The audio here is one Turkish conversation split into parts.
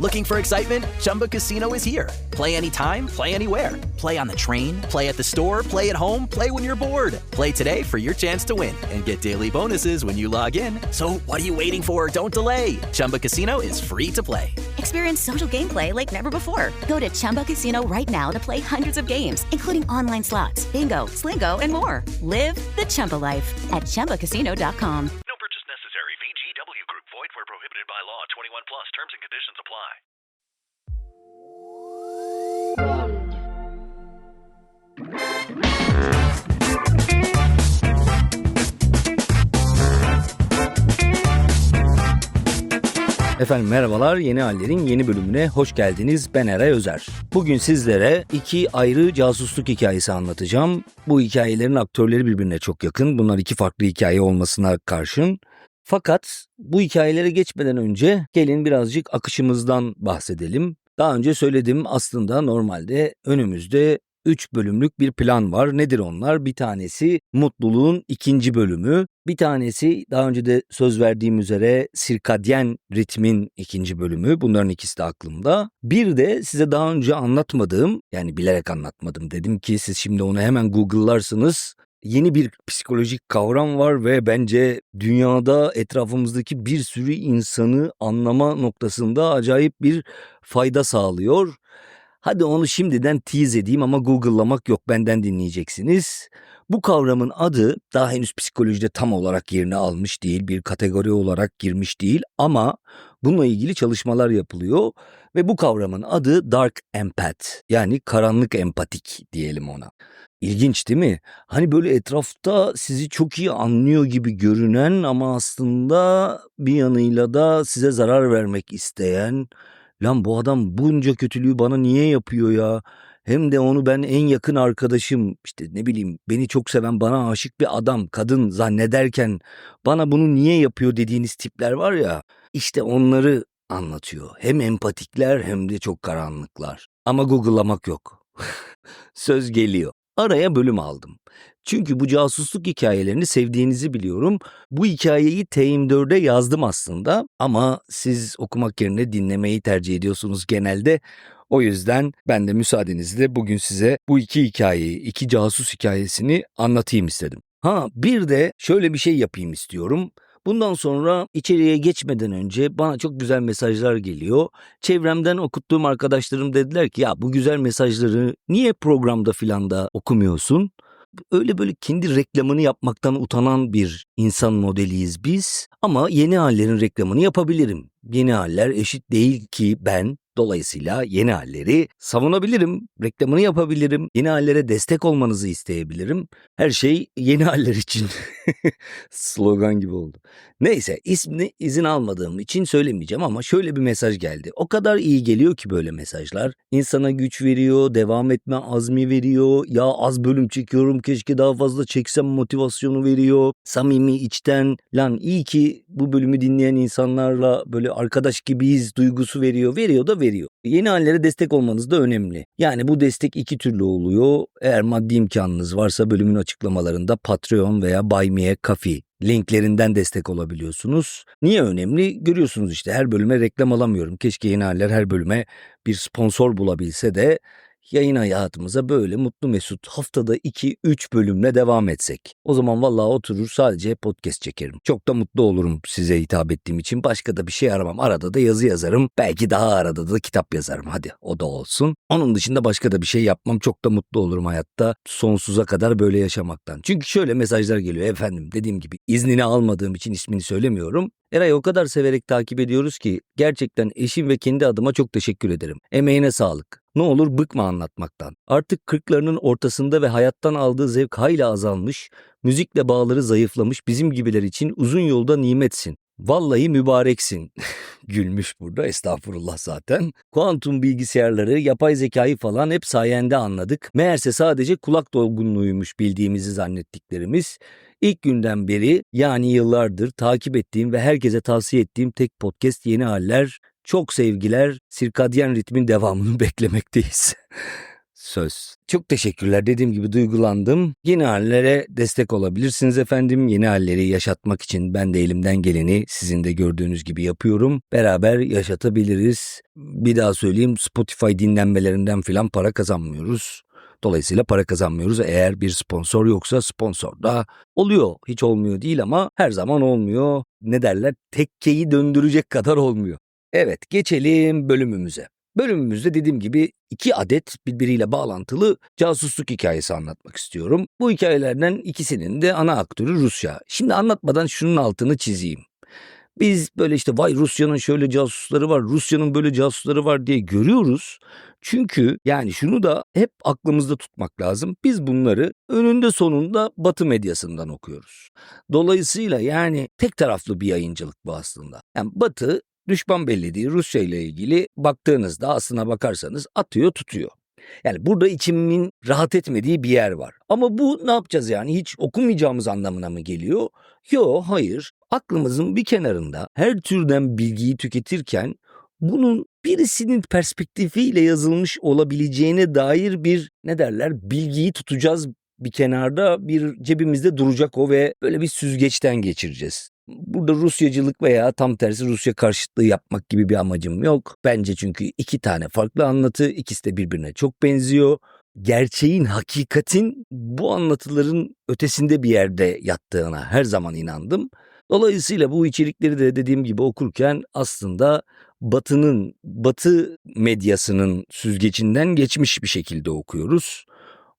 Looking for excitement? Chumba Casino is here. Play anytime, play anywhere. Play on the train, play at the store, play at home, play when you're bored. Play today for your chance to win and get daily bonuses when you log in. So what are you waiting for? Don't delay. Chumba Casino is free to play. Experience social gameplay like never before. Go to Chumba Casino right now to play hundreds of games, including online slots, bingo, slingo, and more. Live the Chumba life at ChumbaCasino.com. 21 plus. Terms and conditions apply. Efendim merhabalar, Yeni Haller'in yeni bölümüne hoş geldiniz. Ben Eray Özer. Bugün sizlere iki ayrı casusluk hikayesi anlatacağım. Bu hikayelerin aktörleri birbirine çok yakın. Bunlar iki farklı hikaye olmasına karşın. Fakat bu hikayelere geçmeden önce gelin birazcık akışımızdan bahsedelim. Daha önce söyledim aslında normalde önümüzde 3 bölümlük bir plan var. Nedir onlar? Bir tanesi mutluluğun ikinci bölümü. Bir tanesi daha önce de söz verdiğim üzere sirkadyen ritmin ikinci bölümü. Bunların ikisi de aklımda. Bir de size daha önce anlatmadığım yani bilerek anlatmadım. Dedim ki siz şimdi onu hemen Google'larsınız. Yeni bir psikolojik kavram var ve bence dünyada etrafımızdaki bir sürü insanı anlama noktasında acayip bir fayda sağlıyor. Hadi onu şimdiden tease edeyim ama Google'lamak yok benden dinleyeceksiniz. Bu kavramın adı daha henüz psikolojide tam olarak yerini almış değil, bir kategori olarak girmiş değil ama bununla ilgili çalışmalar yapılıyor ve bu kavramın adı dark empath yani karanlık empatik diyelim ona. İlginç değil mi? Hani böyle etrafta sizi çok iyi anlıyor gibi görünen ama aslında bir yanıyla da size zarar vermek isteyen Lan bu adam bunca kötülüğü bana niye yapıyor ya? Hem de onu ben en yakın arkadaşım, işte ne bileyim beni çok seven bana aşık bir adam, kadın zannederken bana bunu niye yapıyor dediğiniz tipler var ya. İşte onları anlatıyor. Hem empatikler hem de çok karanlıklar. Ama Google'lamak yok. Söz geliyor. Araya bölüm aldım. Çünkü bu casusluk hikayelerini sevdiğinizi biliyorum. Bu hikayeyi T24'de yazdım aslında ama siz okumak yerine dinlemeyi tercih ediyorsunuz genelde. O yüzden ben de müsaadenizle bugün size bu iki hikayeyi, iki casus hikayesini anlatayım istedim. Ha bir de şöyle bir şey yapayım istiyorum. Bundan sonra içeriye geçmeden önce bana çok güzel mesajlar geliyor. Çevremden okuttuğum arkadaşlarım dediler ki ya bu güzel mesajları niye programda filan da okumuyorsun? Öyle böyle kendi reklamını yapmaktan utanan bir insan modeliyiz biz. Ama yeni hallerin reklamını yapabilirim. Yeni haller eşit değil ki ben. Dolayısıyla yeni halleri savunabilirim, reklamını yapabilirim, yeni hallere destek olmanızı isteyebilirim. Her şey yeni haller için. Slogan gibi oldu. Neyse ismini izin almadığım için söylemeyeceğim ama şöyle bir mesaj geldi. O kadar iyi geliyor ki böyle mesajlar. İnsana güç veriyor, devam etme azmi veriyor. Ya az bölüm çekiyorum keşke daha fazla çeksem motivasyonu veriyor. Samimi içten lan iyi ki bu bölümü dinleyen insanlarla böyle arkadaş gibiyiz duygusu veriyor. Veriyor da veriyor. Yeni hallere destek olmanız da önemli. Yani bu destek iki türlü oluyor. Eğer maddi imkanınız varsa bölümün açıklamalarında Patreon veya Buy Me a Coffee linklerinden destek olabiliyorsunuz. Niye önemli? Görüyorsunuz işte her bölüme reklam alamıyorum. Keşke yeni haller her bölüme bir sponsor bulabilse de yayın hayatımıza böyle mutlu mesut haftada 2-3 bölümle devam etsek. O zaman vallahi oturur sadece podcast çekerim. Çok da mutlu olurum size hitap ettiğim için. Başka da bir şey aramam. Arada da yazı yazarım. Belki daha arada da kitap yazarım. Hadi o da olsun. Onun dışında başka da bir şey yapmam. Çok da mutlu olurum hayatta. Sonsuza kadar böyle yaşamaktan. Çünkü şöyle mesajlar geliyor efendim. Dediğim gibi iznini almadığım için ismini söylemiyorum. Eray o kadar severek takip ediyoruz ki gerçekten eşim ve kendi adıma çok teşekkür ederim. Emeğine sağlık. Ne olur bıkma anlatmaktan. Artık kırklarının ortasında ve hayattan aldığı zevk hayli azalmış, müzikle bağları zayıflamış bizim gibiler için uzun yolda nimetsin. Vallahi mübareksin. Gülmüş burada estağfurullah zaten. Kuantum bilgisayarları, yapay zekayı falan hep sayende anladık. Meğerse sadece kulak dolgunluğuymuş bildiğimizi zannettiklerimiz. İlk günden beri yani yıllardır takip ettiğim ve herkese tavsiye ettiğim tek podcast Yeni Haller. Çok sevgiler, sirkadyen ritmin devamını beklemekteyiz. Söz. Çok teşekkürler. Dediğim gibi duygulandım. Yeni hallere destek olabilirsiniz efendim. Yeni halleri yaşatmak için ben de elimden geleni sizin de gördüğünüz gibi yapıyorum. Beraber yaşatabiliriz. Bir daha söyleyeyim Spotify dinlenmelerinden falan para kazanmıyoruz. Dolayısıyla para kazanmıyoruz. Eğer bir sponsor yoksa sponsor da oluyor. Hiç olmuyor değil ama her zaman olmuyor. Ne derler? Tekkeyi döndürecek kadar olmuyor. Evet geçelim bölümümüze. Bölümümüzde dediğim gibi iki adet birbiriyle bağlantılı casusluk hikayesi anlatmak istiyorum. Bu hikayelerden ikisinin de ana aktörü Rusya. Şimdi anlatmadan şunun altını çizeyim. Biz böyle işte vay Rusya'nın şöyle casusları var, Rusya'nın böyle casusları var diye görüyoruz. Çünkü yani şunu da hep aklımızda tutmak lazım. Biz bunları önünde sonunda Batı medyasından okuyoruz. Dolayısıyla yani tek taraflı bir yayıncılık bu aslında. Yani Batı düşman bellediği Rusya ile ilgili baktığınızda aslına bakarsanız atıyor tutuyor. Yani burada içimin rahat etmediği bir yer var. Ama bu ne yapacağız yani hiç okumayacağımız anlamına mı geliyor? Yo hayır. Aklımızın bir kenarında her türden bilgiyi tüketirken bunun birisinin perspektifiyle yazılmış olabileceğine dair bir ne derler bilgiyi tutacağız bir kenarda bir cebimizde duracak o ve böyle bir süzgeçten geçireceğiz. Burada Rusyacılık veya tam tersi Rusya karşıtlığı yapmak gibi bir amacım yok. Bence çünkü iki tane farklı anlatı, ikisi de birbirine çok benziyor. Gerçeğin, hakikatin bu anlatıların ötesinde bir yerde yattığına her zaman inandım. Dolayısıyla bu içerikleri de dediğim gibi okurken aslında Batı'nın, Batı medyasının süzgecinden geçmiş bir şekilde okuyoruz.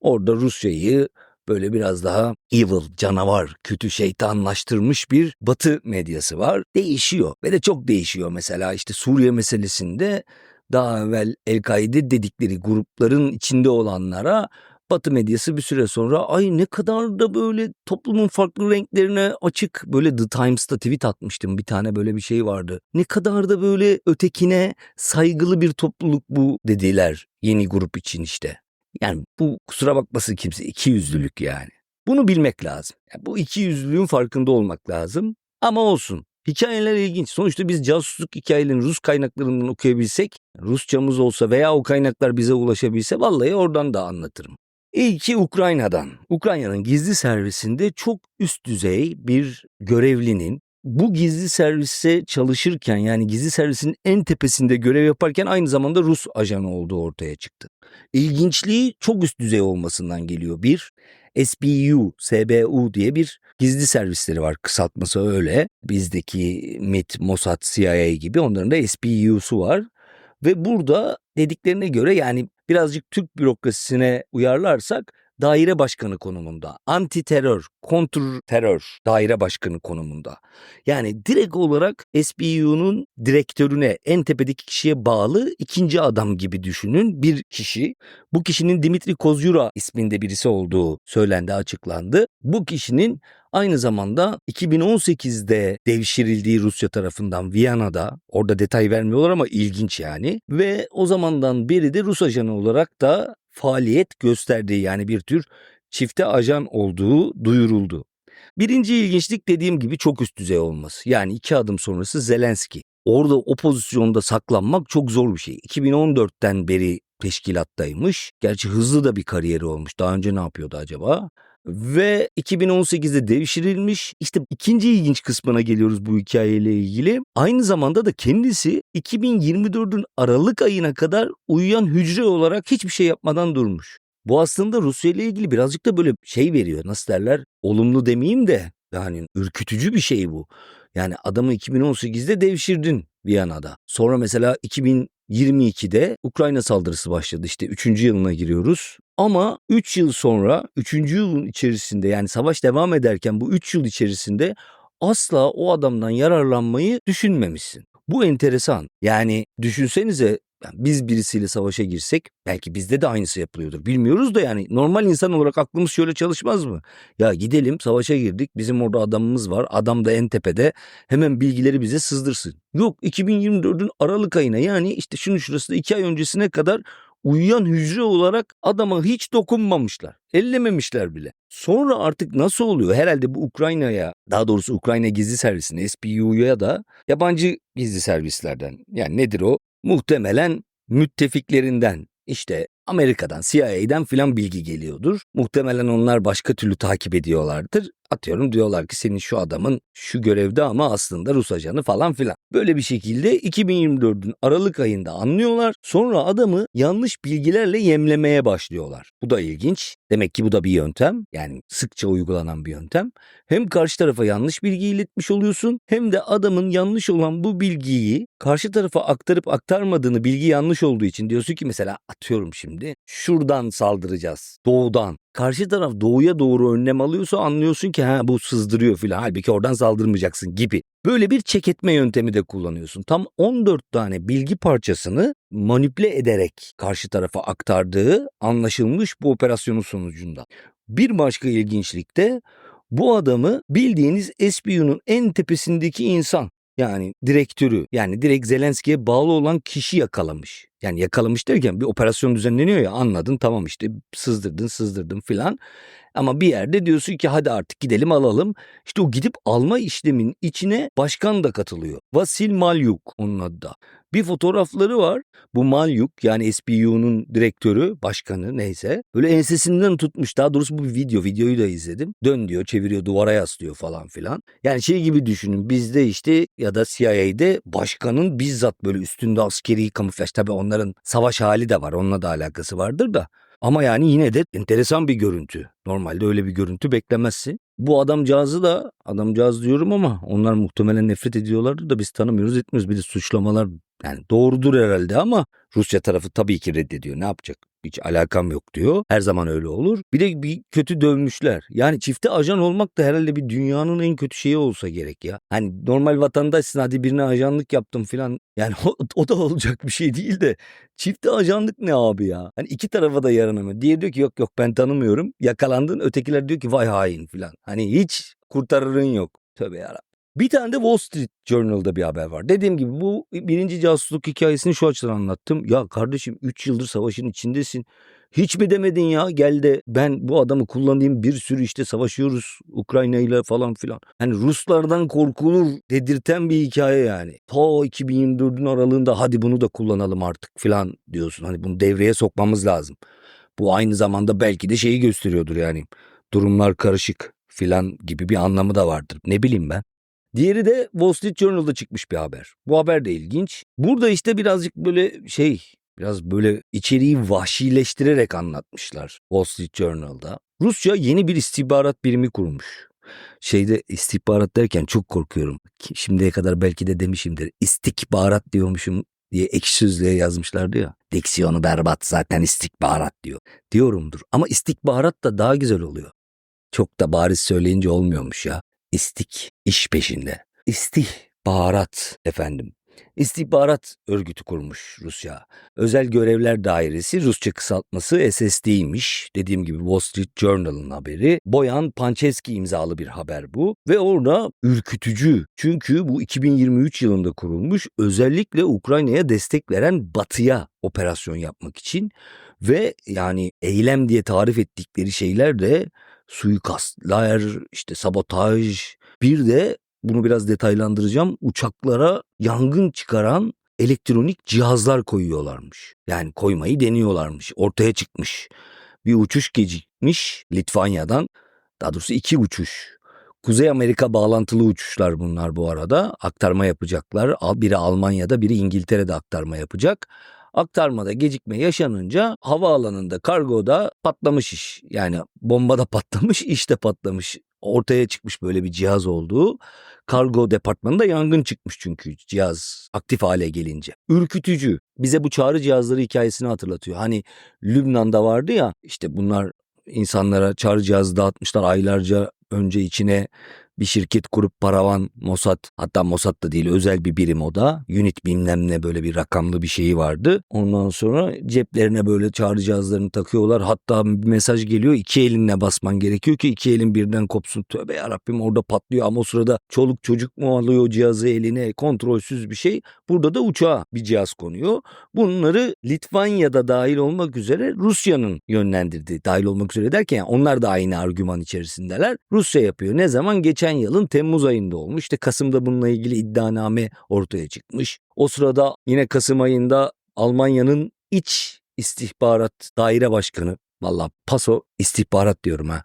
Orada Rusya'yı böyle biraz daha evil, canavar, kötü şeytanlaştırmış bir batı medyası var. Değişiyor ve de çok değişiyor mesela işte Suriye meselesinde daha evvel El-Kaide dedikleri grupların içinde olanlara Batı medyası bir süre sonra ay ne kadar da böyle toplumun farklı renklerine açık böyle The Times'ta tweet atmıştım bir tane böyle bir şey vardı. Ne kadar da böyle ötekine saygılı bir topluluk bu dediler yeni grup için işte. Yani bu kusura bakmasın kimse iki yüzlülük yani. Bunu bilmek lazım. Yani bu iki yüzlülüğün farkında olmak lazım. Ama olsun. Hikayeler ilginç. Sonuçta biz casusluk hikayelerini Rus kaynaklarından okuyabilsek, Rusçamız olsa veya o kaynaklar bize ulaşabilse vallahi oradan da anlatırım. İlki Ukrayna'dan. Ukrayna'nın gizli servisinde çok üst düzey bir görevlinin bu gizli servise çalışırken yani gizli servisin en tepesinde görev yaparken aynı zamanda Rus ajanı olduğu ortaya çıktı. İlginçliği çok üst düzey olmasından geliyor. Bir, SBU, SBU diye bir gizli servisleri var. Kısaltması öyle. Bizdeki MIT, Mossad, CIA gibi onların da SBU'su var. Ve burada dediklerine göre yani birazcık Türk bürokrasisine uyarlarsak daire başkanı konumunda. Anti terör, kontur terör daire başkanı konumunda. Yani direkt olarak SBU'nun direktörüne, en tepedeki kişiye bağlı ikinci adam gibi düşünün bir kişi. Bu kişinin Dimitri Kozyura isminde birisi olduğu söylendi, açıklandı. Bu kişinin aynı zamanda 2018'de devşirildiği Rusya tarafından Viyana'da, orada detay vermiyorlar ama ilginç yani. Ve o zamandan beri de Rus ajanı olarak da faaliyet gösterdiği yani bir tür çifte ajan olduğu duyuruldu. Birinci ilginçlik dediğim gibi çok üst düzey olması. Yani iki adım sonrası Zelenski. Orada o pozisyonda saklanmak çok zor bir şey. 2014'ten beri teşkilattaymış. Gerçi hızlı da bir kariyeri olmuş. Daha önce ne yapıyordu acaba? Ve 2018'de devşirilmiş. İşte ikinci ilginç kısmına geliyoruz bu hikayeyle ilgili. Aynı zamanda da kendisi 2024'ün Aralık ayına kadar uyuyan hücre olarak hiçbir şey yapmadan durmuş. Bu aslında Rusya ile ilgili birazcık da böyle şey veriyor. Nasıl derler? Olumlu demeyeyim de yani ürkütücü bir şey bu. Yani adamı 2018'de devşirdin Viyana'da. Sonra mesela 2022'de Ukrayna saldırısı başladı. İşte 3. yılına giriyoruz. Ama 3 yıl sonra 3. yılın içerisinde yani savaş devam ederken bu 3 yıl içerisinde asla o adamdan yararlanmayı düşünmemişsin. Bu enteresan. Yani düşünsenize yani biz birisiyle savaşa girsek belki bizde de aynısı yapılıyordur. Bilmiyoruz da yani normal insan olarak aklımız şöyle çalışmaz mı? Ya gidelim savaşa girdik bizim orada adamımız var adam da en tepede hemen bilgileri bize sızdırsın. Yok 2024'ün Aralık ayına yani işte şunun şurasında 2 ay öncesine kadar uyuyan hücre olarak adama hiç dokunmamışlar. Ellememişler bile. Sonra artık nasıl oluyor? Herhalde bu Ukrayna'ya, daha doğrusu Ukrayna gizli servisine, SBU'ya da yabancı gizli servislerden. Yani nedir o? Muhtemelen müttefiklerinden. İşte Amerika'dan, CIA'den filan bilgi geliyordur. Muhtemelen onlar başka türlü takip ediyorlardır. Atıyorum diyorlar ki senin şu adamın şu görevde ama aslında Rus ajanı falan filan. Böyle bir şekilde 2024'ün Aralık ayında anlıyorlar. Sonra adamı yanlış bilgilerle yemlemeye başlıyorlar. Bu da ilginç. Demek ki bu da bir yöntem. Yani sıkça uygulanan bir yöntem. Hem karşı tarafa yanlış bilgi iletmiş oluyorsun hem de adamın yanlış olan bu bilgiyi karşı tarafa aktarıp aktarmadığını bilgi yanlış olduğu için diyorsun ki mesela atıyorum şimdi şuradan saldıracağız doğudan. Karşı taraf doğuya doğru önlem alıyorsa anlıyorsun ki ha bu sızdırıyor filan halbuki oradan saldırmayacaksın gibi. Böyle bir çek etme yöntemi de kullanıyorsun. Tam 14 tane bilgi parçasını manipüle ederek karşı tarafa aktardığı anlaşılmış bu operasyonun sonucunda. Bir başka ilginçlik de bu adamı bildiğiniz SBU'nun en tepesindeki insan yani direktörü yani direkt Zelenski'ye bağlı olan kişi yakalamış. Yani yakalamış derken bir operasyon düzenleniyor ya anladın tamam işte sızdırdın sızdırdın filan. Ama bir yerde diyorsun ki hadi artık gidelim alalım. İşte o gidip alma işlemin içine başkan da katılıyor. Vasil Malyuk onun adı da. Bir fotoğrafları var. Bu Malyuk yani SBU'nun direktörü, başkanı neyse. Böyle ensesinden tutmuş. Daha doğrusu bu bir video. Videoyu da izledim. Dön diyor, çeviriyor, duvara yaslıyor falan filan. Yani şey gibi düşünün. Bizde işte ya da CIA'de başkanın bizzat böyle üstünde askeri kamuflaj. Tabii onların savaş hali de var. Onunla da alakası vardır da. Ama yani yine de enteresan bir görüntü. Normalde öyle bir görüntü beklemezsin. Bu adamcağızı da adamcağız diyorum ama onlar muhtemelen nefret ediyorlardır da biz tanımıyoruz etmiyoruz. Bir de suçlamalar yani doğrudur herhalde ama Rusya tarafı tabii ki reddediyor. Ne yapacak? Hiç alakam yok diyor. Her zaman öyle olur. Bir de bir kötü dövmüşler. Yani çifte ajan olmak da herhalde bir dünyanın en kötü şeyi olsa gerek ya. Hani normal vatandaşsın hadi birine ajanlık yaptım filan. Yani o, o da olacak bir şey değil de çifte ajanlık ne abi ya? Hani iki tarafa da yaranamıyor. Diğeri diyor ki yok yok ben tanımıyorum. Yakalandın. Ötekiler diyor ki vay hain filan. Hani hiç kurtarırın yok. Tövbe yarabbim. Bir tane de Wall Street Journal'da bir haber var. Dediğim gibi bu birinci casusluk hikayesini şu açıdan anlattım. Ya kardeşim 3 yıldır savaşın içindesin. Hiç mi demedin ya gel de ben bu adamı kullanayım bir sürü işte savaşıyoruz Ukrayna ile falan filan. Hani Ruslardan korkulur dedirten bir hikaye yani. Ta 2024'ün aralığında hadi bunu da kullanalım artık filan diyorsun. Hani bunu devreye sokmamız lazım. Bu aynı zamanda belki de şeyi gösteriyordur yani. Durumlar karışık filan gibi bir anlamı da vardır. Ne bileyim ben. Diğeri de Wall Street Journal'da çıkmış bir haber. Bu haber de ilginç. Burada işte birazcık böyle şey biraz böyle içeriği vahşileştirerek anlatmışlar Wall Street Journal'da. Rusya yeni bir istihbarat birimi kurmuş. Şeyde istihbarat derken çok korkuyorum. Şimdiye kadar belki de demişimdir. İstikbarat diyormuşum diye ekşi sözlüğe yazmışlardı ya. Diksiyonu berbat zaten istikbarat diyor. Diyorumdur ama istikbarat da daha güzel oluyor. Çok da bariz söyleyince olmuyormuş ya. İstik iş peşinde. İstihbarat efendim. İstihbarat örgütü kurmuş Rusya. Özel Görevler Dairesi Rusça kısaltması SSD'ymiş. Dediğim gibi Wall Street Journal'ın haberi. Boyan Pancheski imzalı bir haber bu. Ve orada ürkütücü. Çünkü bu 2023 yılında kurulmuş. Özellikle Ukrayna'ya destek veren Batı'ya operasyon yapmak için. Ve yani eylem diye tarif ettikleri şeyler de suikastlar, işte sabotaj, bir de bunu biraz detaylandıracağım. Uçaklara yangın çıkaran elektronik cihazlar koyuyorlarmış. Yani koymayı deniyorlarmış. Ortaya çıkmış. Bir uçuş gecikmiş Litvanya'dan. Daha doğrusu iki uçuş. Kuzey Amerika bağlantılı uçuşlar bunlar bu arada. Aktarma yapacaklar. Biri Almanya'da, biri İngiltere'de aktarma yapacak. Aktarmada gecikme yaşanınca havaalanında, kargoda patlamış iş. Yani bombada patlamış, işte patlamış. Ortaya çıkmış böyle bir cihaz olduğu. Kargo departmanında yangın çıkmış çünkü cihaz aktif hale gelince. Ürkütücü. Bize bu çağrı cihazları hikayesini hatırlatıyor. Hani Lübnan'da vardı ya işte bunlar insanlara çağrı cihazı dağıtmışlar aylarca önce içine bir şirket kurup paravan Mossad hatta Mossad da değil özel bir birim o da unit bilmem ne böyle bir rakamlı bir şeyi vardı. Ondan sonra ceplerine böyle çağrı cihazlarını takıyorlar hatta bir mesaj geliyor iki elinle basman gerekiyor ki iki elin birden kopsun. Tövbe yarabbim orada patlıyor ama o sırada çoluk çocuk mu alıyor cihazı eline kontrolsüz bir şey. Burada da uçağa bir cihaz konuyor. Bunları Litvanya'da dahil olmak üzere Rusya'nın yönlendirdiği dahil olmak üzere derken yani onlar da aynı argüman içerisindeler. Rusya yapıyor. Ne zaman? Geçen yılın Temmuz ayında olmuş. İşte Kasım'da bununla ilgili iddianame ortaya çıkmış. O sırada yine Kasım ayında Almanya'nın iç İstihbarat Daire Başkanı. Valla paso istihbarat diyorum ha.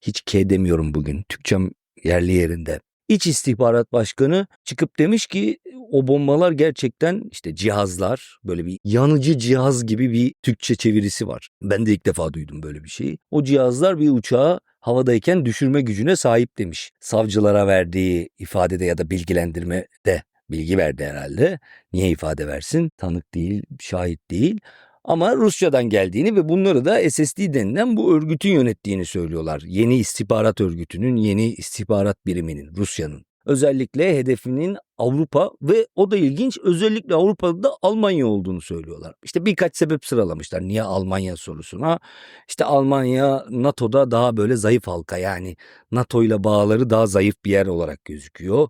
Hiç K demiyorum bugün. Türkçem yerli yerinde. İç istihbarat başkanı çıkıp demiş ki o bombalar gerçekten işte cihazlar böyle bir yanıcı cihaz gibi bir Türkçe çevirisi var. Ben de ilk defa duydum böyle bir şeyi. O cihazlar bir uçağı havadayken düşürme gücüne sahip demiş. Savcılara verdiği ifadede ya da bilgilendirmede bilgi verdi herhalde. Niye ifade versin? Tanık değil, şahit değil. Ama Rusya'dan geldiğini ve bunları da SSD denilen bu örgütün yönettiğini söylüyorlar. Yeni istihbarat örgütünün, yeni istihbarat biriminin, Rusya'nın. Özellikle hedefinin Avrupa ve o da ilginç özellikle Avrupa'da da Almanya olduğunu söylüyorlar. İşte birkaç sebep sıralamışlar niye Almanya sorusuna. İşte Almanya NATO'da daha böyle zayıf halka yani NATO ile bağları daha zayıf bir yer olarak gözüküyor.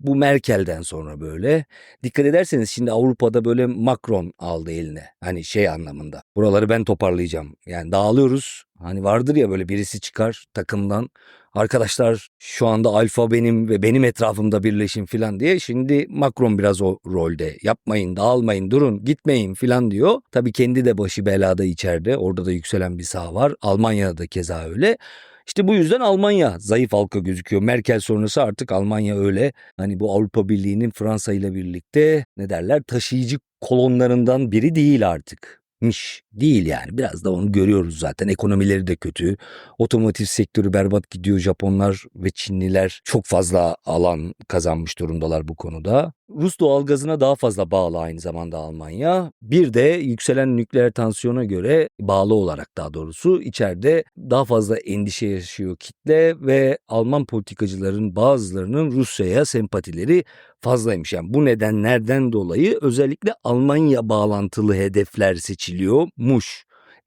Bu Merkel'den sonra böyle. Dikkat ederseniz şimdi Avrupa'da böyle Macron aldı eline. Hani şey anlamında. Buraları ben toparlayacağım. Yani dağılıyoruz. Hani vardır ya böyle birisi çıkar takımdan. Arkadaşlar şu anda alfa benim ve benim etrafımda birleşin filan diye. Şimdi Macron biraz o rolde. Yapmayın, dağılmayın, durun, gitmeyin filan diyor. Tabii kendi de başı belada içeride. Orada da yükselen bir sağ var. Almanya'da da keza öyle. İşte bu yüzden Almanya zayıf halka gözüküyor. Merkel sonrası artık Almanya öyle. Hani bu Avrupa Birliği'nin Fransa ile birlikte ne derler taşıyıcı kolonlarından biri değil artık. Miş değil yani biraz da onu görüyoruz zaten ekonomileri de kötü otomotiv sektörü berbat gidiyor Japonlar ve Çinliler çok fazla alan kazanmış durumdalar bu konuda. Rus doğalgazına daha fazla bağlı aynı zamanda Almanya. Bir de yükselen nükleer tansiyona göre bağlı olarak daha doğrusu içeride daha fazla endişe yaşıyor kitle ve Alman politikacıların bazılarının Rusya'ya sempatileri fazlaymış. Yani bu nedenlerden dolayı özellikle Almanya bağlantılı hedefler seçiliyormuş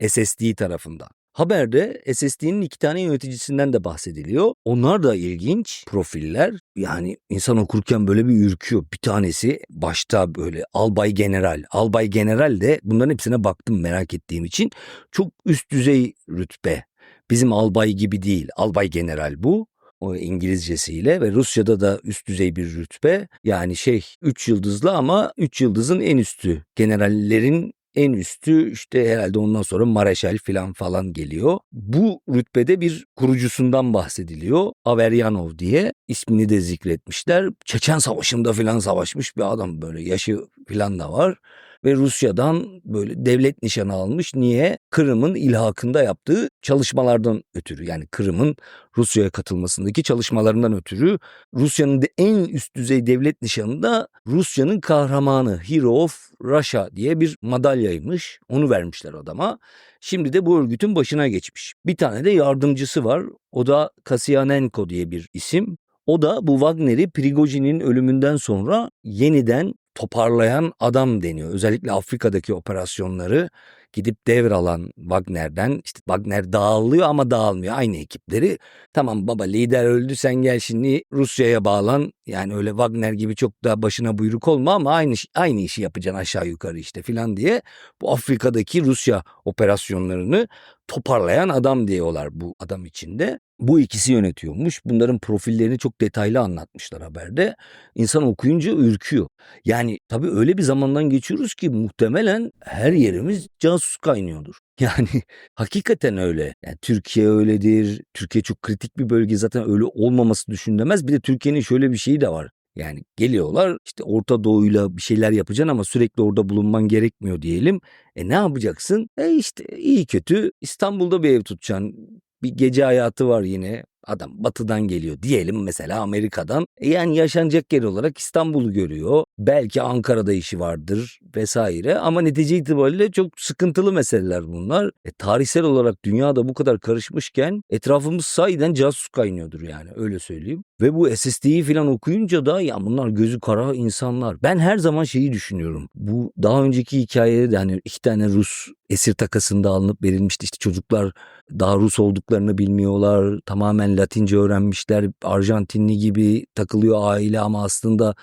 SSD tarafından. Haberde SSD'nin iki tane yöneticisinden de bahsediliyor. Onlar da ilginç profiller. Yani insan okurken böyle bir ürküyor. Bir tanesi başta böyle albay general. Albay general de bunların hepsine baktım merak ettiğim için. Çok üst düzey rütbe. Bizim albay gibi değil. Albay general bu o İngilizcesiyle ve Rusya'da da üst düzey bir rütbe. Yani şey 3 yıldızlı ama 3 yıldızın en üstü. Generallerin en üstü işte herhalde ondan sonra Mareşal falan falan geliyor. Bu rütbede bir kurucusundan bahsediliyor. Averyanov diye ismini de zikretmişler. Çeçen Savaşı'nda falan savaşmış bir adam böyle yaşı falan da var ve Rusya'dan böyle devlet nişanı almış. Niye? Kırım'ın ilhakında yaptığı çalışmalardan ötürü yani Kırım'ın Rusya'ya katılmasındaki çalışmalarından ötürü Rusya'nın de en üst düzey devlet nişanı da Rusya'nın kahramanı Hero of Russia diye bir madalyaymış. Onu vermişler adama. Şimdi de bu örgütün başına geçmiş. Bir tane de yardımcısı var. O da Kasyanenko diye bir isim. O da bu Wagner'i Prigojin'in ölümünden sonra yeniden toparlayan adam deniyor. Özellikle Afrika'daki operasyonları gidip devralan Wagner'den işte Wagner dağılıyor ama dağılmıyor aynı ekipleri. Tamam baba lider öldü sen gel şimdi Rusya'ya bağlan. Yani öyle Wagner gibi çok da başına buyruk olma ama aynı aynı işi yapacaksın aşağı yukarı işte filan diye. Bu Afrika'daki Rusya operasyonlarını toparlayan adam diyorlar bu adam içinde. Bu ikisi yönetiyormuş. Bunların profillerini çok detaylı anlatmışlar haberde. İnsan okuyunca ürküyor. Yani tabii öyle bir zamandan geçiyoruz ki muhtemelen her yerimiz casus kaynıyordur. Yani hakikaten öyle. Yani Türkiye öyledir. Türkiye çok kritik bir bölge zaten öyle olmaması düşünülemez. Bir de Türkiye'nin şöyle bir şeyi de var. Yani geliyorlar işte Orta Doğu'yla bir şeyler yapacaksın ama sürekli orada bulunman gerekmiyor diyelim. E ne yapacaksın? E işte iyi kötü İstanbul'da bir ev tutacaksın. Bir gece hayatı var yine. Adam batıdan geliyor diyelim mesela Amerika'dan. E yani yaşanacak yer olarak İstanbul'u görüyor. Belki Ankara'da işi vardır vesaire ama netice itibariyle çok sıkıntılı meseleler bunlar. E tarihsel olarak dünyada bu kadar karışmışken etrafımız sahiden casus kaynıyordur yani öyle söyleyeyim. Ve bu SSD'yi falan okuyunca da ya bunlar gözü kara insanlar. Ben her zaman şeyi düşünüyorum. Bu daha önceki hikayede de hani iki tane Rus esir takasında alınıp verilmişti. İşte çocuklar daha Rus olduklarını bilmiyorlar. Tamamen Latince öğrenmişler. Arjantinli gibi takılıyor aile ama aslında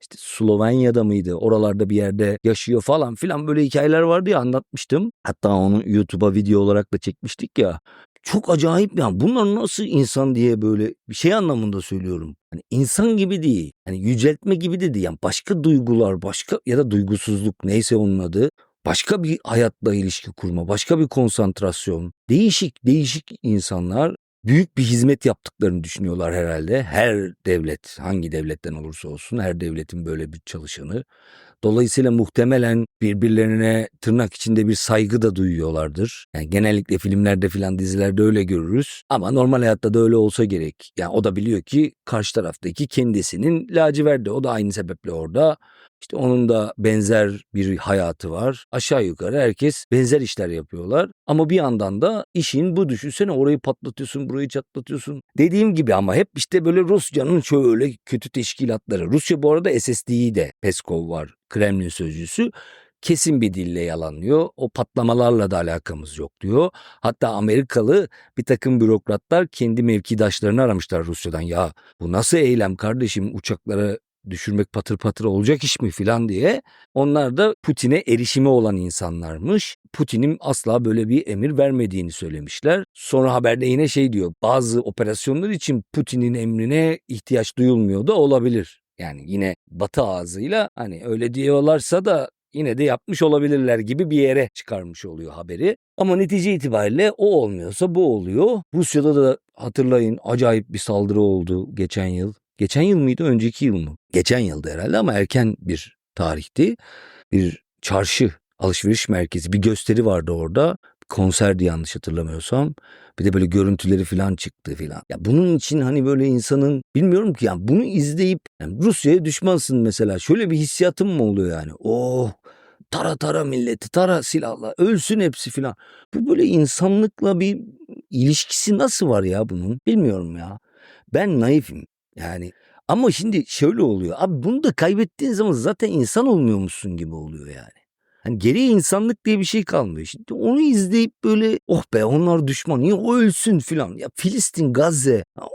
işte Slovenya'da mıydı? Oralarda bir yerde yaşıyor falan filan böyle hikayeler vardı ya anlatmıştım. Hatta onu YouTube'a video olarak da çekmiştik ya. Çok acayip ya. Bunlar nasıl insan diye böyle bir şey anlamında söylüyorum. Hani insan gibi değil. Hani yüceltme gibi de değil. Yani başka duygular, başka ya da duygusuzluk neyse onun adı. Başka bir hayatla ilişki kurma, başka bir konsantrasyon. Değişik değişik insanlar büyük bir hizmet yaptıklarını düşünüyorlar herhalde. Her devlet, hangi devletten olursa olsun her devletin böyle bir çalışanı. Dolayısıyla muhtemelen birbirlerine tırnak içinde bir saygı da duyuyorlardır. Yani genellikle filmlerde filan dizilerde öyle görürüz. Ama normal hayatta da öyle olsa gerek. Yani o da biliyor ki karşı taraftaki kendisinin laciverdi. O da aynı sebeple orada. İşte onun da benzer bir hayatı var. Aşağı yukarı herkes benzer işler yapıyorlar. Ama bir yandan da işin bu düşünsene orayı patlatıyorsun, burayı çatlatıyorsun. Dediğim gibi ama hep işte böyle Rusya'nın şöyle kötü teşkilatları. Rusya bu arada SSD'yi de Peskov var. Kremlin sözcüsü kesin bir dille yalanlıyor. O patlamalarla da alakamız yok diyor. Hatta Amerikalı bir takım bürokratlar kendi mevkidaşlarını aramışlar Rusya'dan. Ya bu nasıl eylem kardeşim uçaklara düşürmek patır patır olacak iş mi filan diye. Onlar da Putin'e erişimi olan insanlarmış. Putin'in asla böyle bir emir vermediğini söylemişler. Sonra haberde yine şey diyor. Bazı operasyonlar için Putin'in emrine ihtiyaç duyulmuyor da olabilir. Yani yine batı ağzıyla hani öyle diyorlarsa da yine de yapmış olabilirler gibi bir yere çıkarmış oluyor haberi. Ama netice itibariyle o olmuyorsa bu oluyor. Rusya'da da hatırlayın acayip bir saldırı oldu geçen yıl. Geçen yıl mıydı önceki yıl mı? Geçen yıldı herhalde ama erken bir tarihti. Bir çarşı alışveriş merkezi bir gösteri vardı orada. Konserdi yanlış hatırlamıyorsam. Bir de böyle görüntüleri falan çıktı falan. Ya bunun için hani böyle insanın bilmiyorum ki yani bunu izleyip yani Rusya'ya düşmansın mesela. Şöyle bir hissiyatım mı oluyor yani? Oh tara tara milleti tara silahla ölsün hepsi filan. Bu böyle insanlıkla bir ilişkisi nasıl var ya bunun? Bilmiyorum ya. Ben naifim. Yani ama şimdi şöyle oluyor. Abi bunu da kaybettiğin zaman zaten insan olmuyormuşsun gibi oluyor yani. Hani geriye insanlık diye bir şey kalmıyor. Şimdi onu izleyip böyle oh be onlar düşman niye o ölsün filan. Ya Filistin, Gazze ya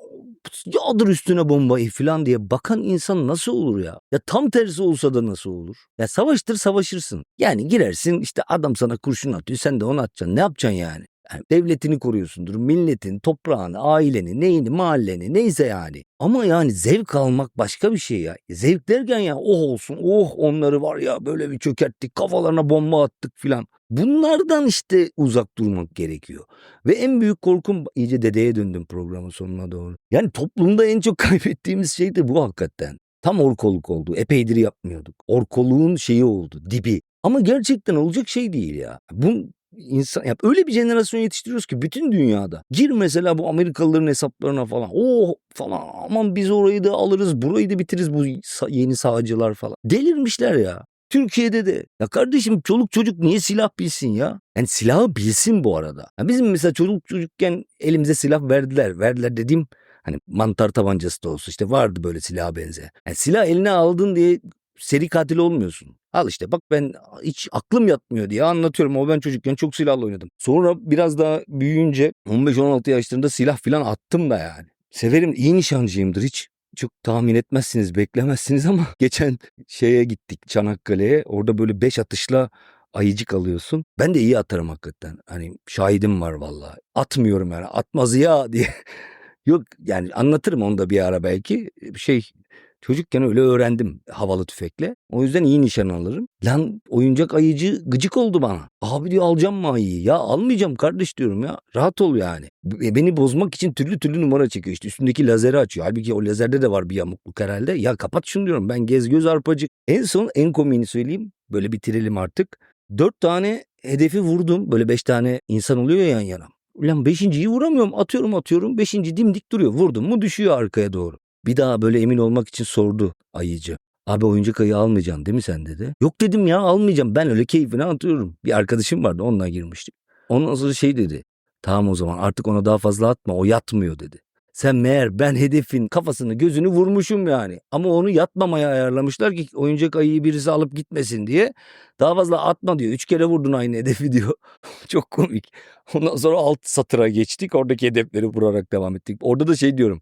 yağdır üstüne bombayı filan diye bakan insan nasıl olur ya? Ya tam tersi olsa da nasıl olur? Ya savaştır savaşırsın. Yani girersin işte adam sana kurşun atıyor sen de onu atacaksın. Ne yapacaksın yani? Yani devletini koruyorsundur, milletin, toprağını, aileni, neyini, mahalleni neyse yani. Ama yani zevk almak başka bir şey ya. Zevk derken ya oh olsun, oh onları var ya böyle bir çökerttik, kafalarına bomba attık filan. Bunlardan işte uzak durmak gerekiyor. Ve en büyük korkum iyice dedeye döndüm programın sonuna doğru. Yani toplumda en çok kaybettiğimiz şey de bu hakikaten. Tam orkoluk oldu. Epeydir yapmıyorduk. Orkoluğun şeyi oldu, dibi. Ama gerçekten olacak şey değil ya. Bu insan ya öyle bir jenerasyon yetiştiriyoruz ki bütün dünyada. Gir mesela bu Amerikalıların hesaplarına falan. Oh falan aman biz orayı da alırız, burayı da bitiririz bu yeni sağcılar falan. Delirmişler ya. Türkiye'de de. Ya kardeşim çoluk çocuk niye silah bilsin ya? Yani silahı bilsin bu arada. Ya bizim mesela çocuk çocukken elimize silah verdiler. Verdiler dediğim hani mantar tabancası da olsa işte vardı böyle silah benzer. Yani silah eline aldın diye seri katil olmuyorsun. Al işte bak ben hiç aklım yatmıyor diye anlatıyorum ama ben çocukken çok silahla oynadım. Sonra biraz daha büyüyünce 15-16 yaşlarında silah filan attım da yani. Severim iyi nişancıyımdır hiç çok tahmin etmezsiniz beklemezsiniz ama geçen şeye gittik Çanakkale'ye orada böyle 5 atışla ayıcık alıyorsun. Ben de iyi atarım hakikaten. Hani şahidim var vallahi. Atmıyorum yani atmaz ya diye. Yok yani anlatırım onu da bir ara belki. Şey Çocukken öyle öğrendim havalı tüfekle. O yüzden iyi nişan alırım. Lan oyuncak ayıcı gıcık oldu bana. Abi diyor alacağım mı ayıyı? Ya almayacağım kardeş diyorum ya. Rahat ol yani. B- Beni bozmak için türlü türlü numara çekiyor. İşte üstündeki lazeri açıyor. Halbuki o lazerde de var bir yamukluk herhalde. Ya kapat şunu diyorum ben gez göz arpacık. En son en komiğini söyleyeyim. Böyle bitirelim artık. Dört tane hedefi vurdum. Böyle beş tane insan oluyor ya yan yana. Ulan beşinciyi vuramıyorum. Atıyorum atıyorum. Beşinci dimdik duruyor. Vurdum mu düşüyor arkaya doğru. Bir daha böyle emin olmak için sordu ayıcı. Abi oyuncak ayı almayacaksın değil mi sen dedi. Yok dedim ya almayacağım ben öyle keyfine atıyorum. Bir arkadaşım vardı onunla girmiştik. Ondan sonra şey dedi. Tamam o zaman artık ona daha fazla atma o yatmıyor dedi. Sen meğer ben hedefin kafasını gözünü vurmuşum yani. Ama onu yatmamaya ayarlamışlar ki oyuncak ayıyı birisi alıp gitmesin diye. Daha fazla atma diyor. Üç kere vurdun aynı hedefi diyor. Çok komik. Ondan sonra alt satıra geçtik. Oradaki hedefleri vurarak devam ettik. Orada da şey diyorum.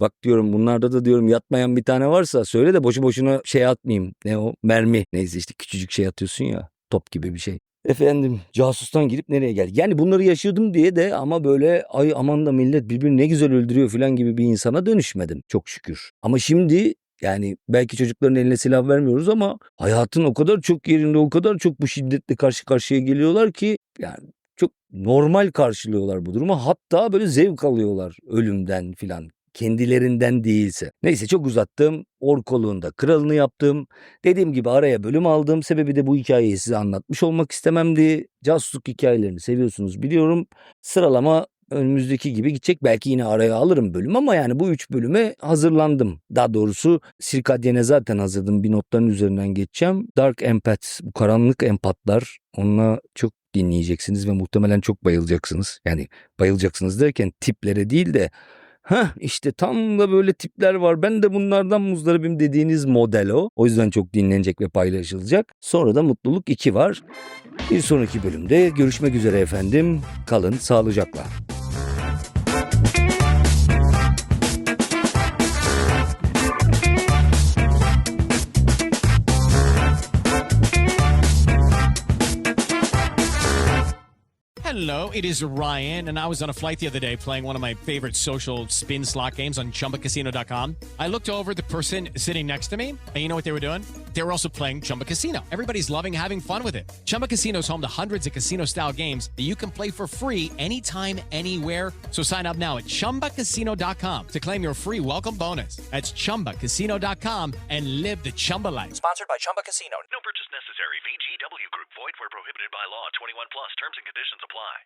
Bak diyorum bunlarda da diyorum yatmayan bir tane varsa söyle de boşu boşuna şey atmayayım. Ne o? Mermi. Neyse işte küçücük şey atıyorsun ya. Top gibi bir şey. Efendim casustan girip nereye geldik? Yani bunları yaşıyordum diye de ama böyle ay aman da millet birbirini ne güzel öldürüyor falan gibi bir insana dönüşmedim çok şükür. Ama şimdi Yani belki çocukların eline silah vermiyoruz ama hayatın o kadar çok yerinde o kadar çok bu şiddetle karşı karşıya geliyorlar ki yani çok normal karşılıyorlar bu durumu. Hatta böyle zevk alıyorlar ölümden filan. Kendilerinden değilse. Neyse çok uzattım. Orkoluğunda kralını yaptım. Dediğim gibi araya bölüm aldım. Sebebi de bu hikayeyi size anlatmış olmak istememdi. Casusluk hikayelerini seviyorsunuz biliyorum. Sıralama önümüzdeki gibi gidecek. Belki yine araya alırım bölüm ama yani bu üç bölüme hazırlandım. Daha doğrusu Sirkadyen'e zaten hazırdım. Bir notların üzerinden geçeceğim. Dark Empath, bu karanlık empatlar. Onunla çok dinleyeceksiniz ve muhtemelen çok bayılacaksınız. Yani bayılacaksınız derken tiplere değil de Heh işte tam da böyle tipler var. Ben de bunlardan muzdaribim dediğiniz model o. O yüzden çok dinlenecek ve paylaşılacak. Sonra da Mutluluk 2 var. Bir sonraki bölümde görüşmek üzere efendim. Kalın sağlıcakla. Hello, it is Ryan, and I was on a flight the other day playing one of my favorite social spin slot games on chumbacasino.com. I looked over at the person sitting next to me, and you know what they were doing? They were also playing Chumba Casino. Everybody's loving having fun with it. Chumba Casino is home to hundreds of casino style games that you can play for free anytime, anywhere. So sign up now at chumbacasino.com to claim your free welcome bonus. That's chumbacasino.com and live the Chumba life. Sponsored by Chumba Casino. No purchase necessary. VGW Group. Void where prohibited by law. 21 plus. Terms and conditions apply. July